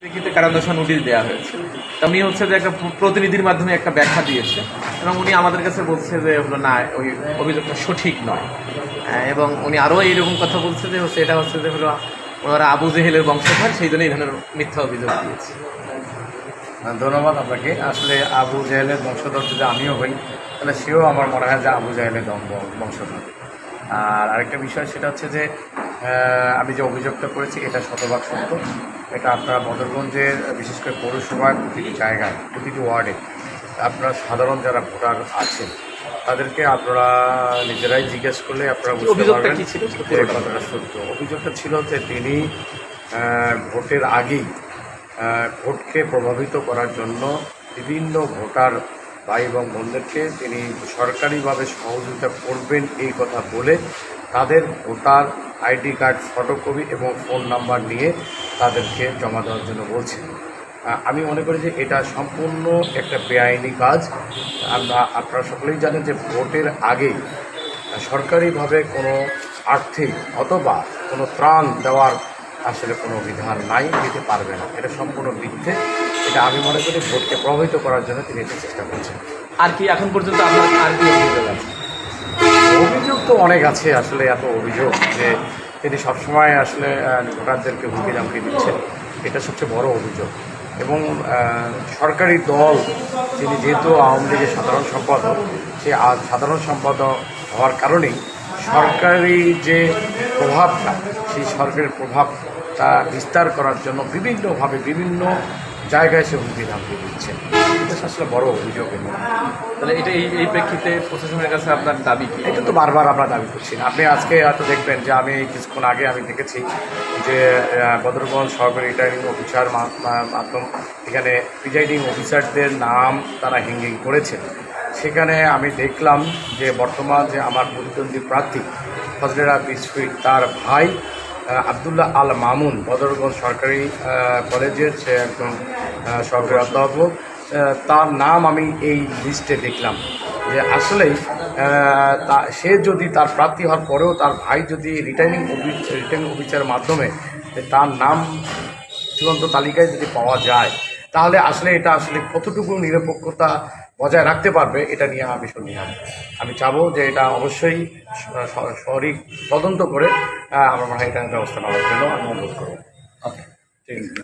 প্রেক্ষিতে কারাদশা নোটিশ দেওয়া হয়েছে। উনি হচ্ছে যে একটা প্রতিনিধির মাধ্যমে একটা ব্যাখ্যা দিয়েছে। এবং উনি আমাদের কাছে বলছে যে, না ওই অভিযোগটা সঠিক নয়। এবং উনি আরও এইরকম কথা বলছে যে, হচ্ছে, এটা হচ্ছে যে, হলো, ওনারা আবু জেহেলের বংশধর, সেই জন্য এই ধরনের মিথ্যা অভিযোগ দিয়েছে। ধন্যবাদ আপনাকে। আসলে আবু জাহেলের বংশধর যদি আমিও হই, তাহলে সেও আমার মনে হয় যে আবু জাহেলের বংশধর। আর আরেকটা বিষয়, সেটা হচ্ছে যে আমি যে অভিযোগটা করেছি এটা শতভাগ সত্য। এটা আপনারা বদরগঞ্জের বিশেষ করে পৌরসভার প্রতিটি জায়গায় প্রতিটি ওয়ার্ডে আপনারা সাধারণ যারা ভোটার আছেন তাদেরকে আপনারা নিজেরাই জিজ্ঞেস করলে আপনারা বুঝতে পারবেন কি যে কথাটা সত্য। অভিযোগটা ছিল যে তিনি ভোটের আগেই ভোটকে প্রভাবিত করার জন্য বিভিন্ন ভোটার ভাই এবং বোনদেরকে তিনি সরকারিভাবে সহযোগিতা করবেন এই কথা বলে তাদের ভোটার আইডি কার্ড, ফটোকপি এবং ফোন নাম্বার নিয়ে তাদেরকে জমা দেওয়ার জন্য বলছেন আমি মনে করি যে এটা সম্পূর্ণ একটা বেআইনি কাজ। আমরা, আপনারা সকলেই জানেন যে ভোটের আগে সরকারিভাবে কোনো আর্থিক অথবা কোনো ত্রাণ দেওয়ার আসলে কোনো বিধান নাই, দিতে পারবে না। এটা সম্পূর্ণ মিথ্যে। এটা আমি মনে করি ভোটকে প্রভাবিত করার জন্য তিনি এটা চেষ্টা করছেন। আর কি, এখন পর্যন্ত আপনার আর কি অভিযোগ আছে? তো অনেক আছে আসলে এত অভিযোগ যে তিনি সবসময় আসলে ভোটারদেরকে হুমকি দামকি দিচ্ছেন। এটা সবচেয়ে বড় অভিযোগ। এবং সরকারি দল তিনি যেহেতু আওয়ামী লীগের সাধারণ সম্পাদক, সে সাধারণ সম্পাদক হওয়ার কারণেই সরকারি যে প্রভাবটা, সেই সরকারের প্রভাবটা বিস্তার করার জন্য বিভিন্নভাবে বিভিন্ন জায়গায় সে হুমকি দামকি দিচ্ছে। এটা আসলে বড় অভিযোগ তাহলে এটা এই এই প্রেক্ষিতে প্রশাসনের কাছে আপনার দাবি কি? এটা তো বারবার আমরা দাবি করছি। আপনি আজকে হয়তো দেখবেন যে আমি কিছুক্ষণ আগে আমি দেখেছি যে বদরগঞ্জ সহকারী রিটার্নিং অফিসার মাধ্যম এখানে প্রিজাইডিং অফিসারদের নাম তারা হিঙ্গিং করেছে। সেখানে আমি দেখলাম যে বর্তমান যে আমার প্রতিদ্বন্দ্বী প্রার্থী ফজলেরা বিসফিট তার ভাই আবদুল্লাহ আল মামুন, বদরগঞ্জ সরকারি কলেজের সে একজন সরকারি অধ্যাপক। তার নাম আমি এই লিস্টে দেখলাম। যে আসলেই তা, সে যদি তার প্রার্থী হওয়ার পরেও তার ভাই যদি রিটার্নিং রিটার্নিং অফিসারের মাধ্যমে তার নাম চূড়ান্ত তালিকায় যদি পাওয়া যায়, তাহলে আসলে এটা আসলে কতটুকু নিরপেক্ষতা বজায় রাখতে পারবে এটা নিয়ে আমি সন্দিহান আমি চাবো যে এটা অবশ্যই সঠিক তদন্ত করে আমার মনে হয় এটা ব্যবস্থা নেওয়ার জন্য আমি অনুরোধ করব। ওকে ঠিক আছে।